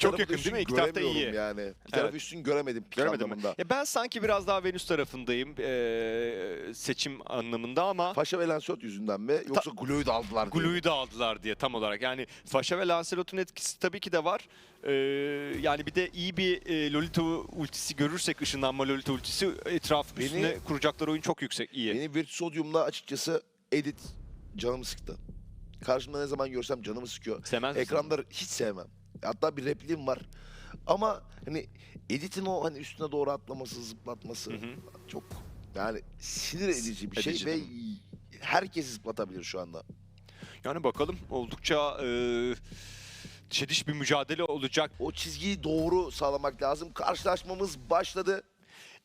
Çok yakın değil mi? İki taraf göremiyorum iyi. Yani. Bir Evet. üstün göremedim pik Göremedim mi? anlamında. Ya ben sanki biraz daha Venüs tarafındayım eee, seçim anlamında ama Paşa ve Lancelot yüzünden mi? Yoksa Glue'yu da aldılar diye? Glue'yu da aldılar diye tam olarak. Yani Faşa ve Lancelot'un etkisi tabii ki de var. Eee, yani bir de iyi bir e, Lolita ultisi görürsek ışınlanma Lolita ultisi etraf Beni- üstüne kuracakları oyun çok yüksek. iyi. Benim Virtuosodium'la açıkçası edit canımı sıktı. Karşımda ne zaman görsem canımı sıkıyor. Sevmez? Ekranları hiç sevmem. Hatta bir repliğim var. Ama hani Edit'in o hani üstüne doğru atlaması, zıplatması Hı hı. çok yani sinir edici bir şey Edici ve herkes zıplatabilir şu anda. Yani bakalım oldukça eee çediş bir mücadele olacak. O çizgiyi doğru sağlamak lazım. Karşılaşmamız başladı.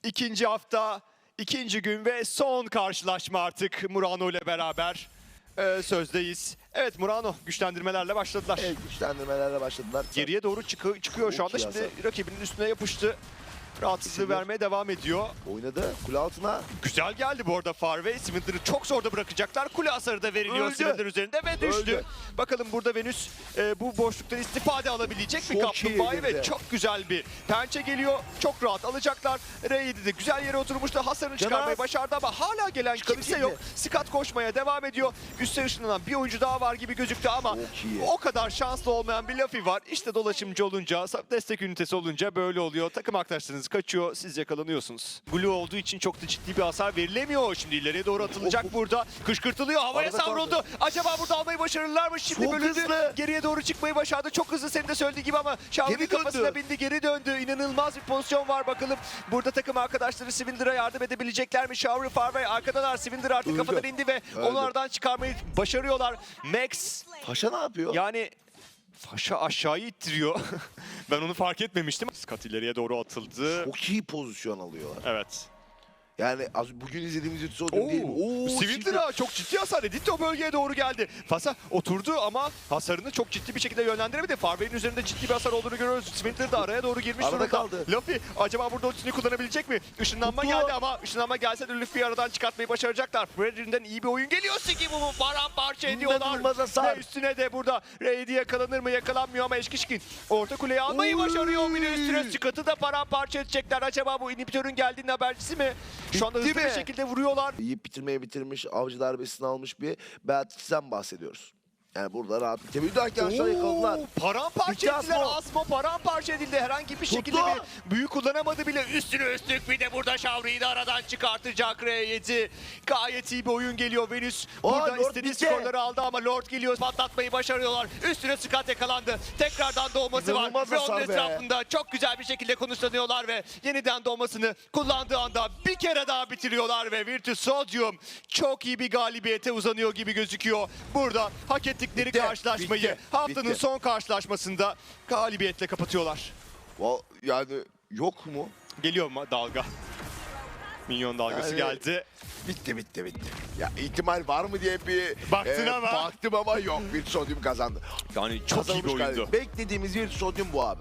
İkinci hafta, ikinci gün ve son karşılaşma artık Murano ile beraber eee, sözdeyiz. Evet Murano güçlendirmelerle başladılar. Evet güçlendirmelerle başladılar. Geriye doğru çıkı- çıkıyor şu anda. Şimdi rakibinin üstüne yapıştı. Rahatsızlığı Kesinlikle. vermeye devam ediyor. Oynadı. Kule altına. Güzel geldi bu arada Farve. Sminder'ı çok zorda bırakacaklar. Kule hasarı da veriliyor Öldü. Sminder üzerinde ve düştü. Öldü. Bakalım burada Venüs e, bu boşluktan istifade alabilecek mi Çok kaplumbağayı ve çok güzel bir pençe geliyor. Çok rahat alacaklar. R7 de güzel yere oturmuştu. Hasarını Caner. çıkarmayı başardı ama hala gelen Çıkabilecek kimse yok. Skat koşmaya devam ediyor. Üste ışınlanan bir oyuncu daha var gibi gözüktü ama Çok o kadar şanslı olmayan bir Luffy var. İşte dolaşımcı olunca, destek ünitesi olunca böyle oluyor. Takım arkadaşlarınız kaçıyor, siz yakalanıyorsunuz. Blue olduğu için çok da ciddi bir hasar verilemiyor. Şimdi ileriye doğru atılacak Of, of. burada. Kışkırtılıyor, havaya Arada savruldu. kaldı. Acaba burada almayı başarırlar mı? Şimdi Çok bölündü. hızlı. Geriye doğru çıkmayı başardı. Çok hızlı senin de söylediğin gibi ama döndü. kafasına bindi, geri döndü. İnanılmaz bir pozisyon var bakalım. Burada takım arkadaşları Svinder'a yardım edebilecekler mi? Şavri Farvey arkadalar. Swinder artık Öldü. kafadan indi ve Öldü. onu aradan çıkarmayı başarıyorlar. Max Paşa ne yapıyor? yani Faşa aşağıyı ittiriyor. ben onu fark etmemiştim. Scott ileriye doğru atıldı. Çok iyi pozisyon alıyorlar. Evet. Yani az bugün izlediğimiz Virtuosodium değil mi? Oo, Svinder'a çok ciddi hasar edildi. O bölgeye doğru geldi. Fasa oturdu ama hasarını çok ciddi bir şekilde yönlendiremedi. Farvey'in üzerinde ciddi bir hasar olduğunu görüyoruz. Svinter de araya doğru girmiş Arada durumda. kaldı. Luffy acaba burada ultisini kullanabilecek mi? Işınlanma Tuttu. geldi ama ışınlanma gelse de Luffy'yi aradan çıkartmayı başaracaklar. Fredrin'den iyi bir oyun geliyor. Sikibu'mu paramparça ediyorlar. İnanılmaz hasar. Ve üstüne de burada Raid'i yakalanır mı? Yakalanmıyor ama Eşkişkin orta kuleyi almayı Oy. başarıyor. Bir de üstüne Scott'ı da paramparça edecekler. Acaba bu inhibitörün geldiğinin habercisi mi? Şu anda Bitti hızlı bir şekilde vuruyorlar. Yiyip bitirmeye bitirmiş, avcı darbesini almış bir Beatrix'ten bahsediyoruz. Yani burada rahat bitebilir derken aşağı yakaladılar. Paramparça Bitti ettiler. Asmo. Asmo paramparça edildi. Herhangi bir şekilde bir büyü kullanamadı bile. Üstüne üstlük bir de burada Şavri'yi de aradan çıkartacak R7. Gayet iyi bir oyun geliyor Venüs. Burada Lord istediği bitti. skorları aldı ama Lord geliyor. Patlatmayı başarıyorlar. Üstüne Scott yakalandı. Tekrardan doğması var. Ve onun hasar be. etrafında çok güzel bir şekilde konuşlanıyorlar ve yeniden doğmasını kullandığı anda bir kere daha bitiriyorlar ve Virtus Sodium çok iyi bir galibiyete uzanıyor gibi gözüküyor. Burada hak ettikleri Bitti, karşılaşmayı bitti, haftanın bitti. son karşılaşmasında galibiyetle kapatıyorlar. Yani yok mu? Geliyor mu dalga? Minyon dalgası Yani- geldi. Bitti bitti bitti. Ya ihtimal var mı diye bir Baktın ama. baktım ama yok. Virtuosodium kazandı. Yani çok iyi bir Kazanmış oyundu. galiba. Beklediğimiz Virtuosodium bu abi.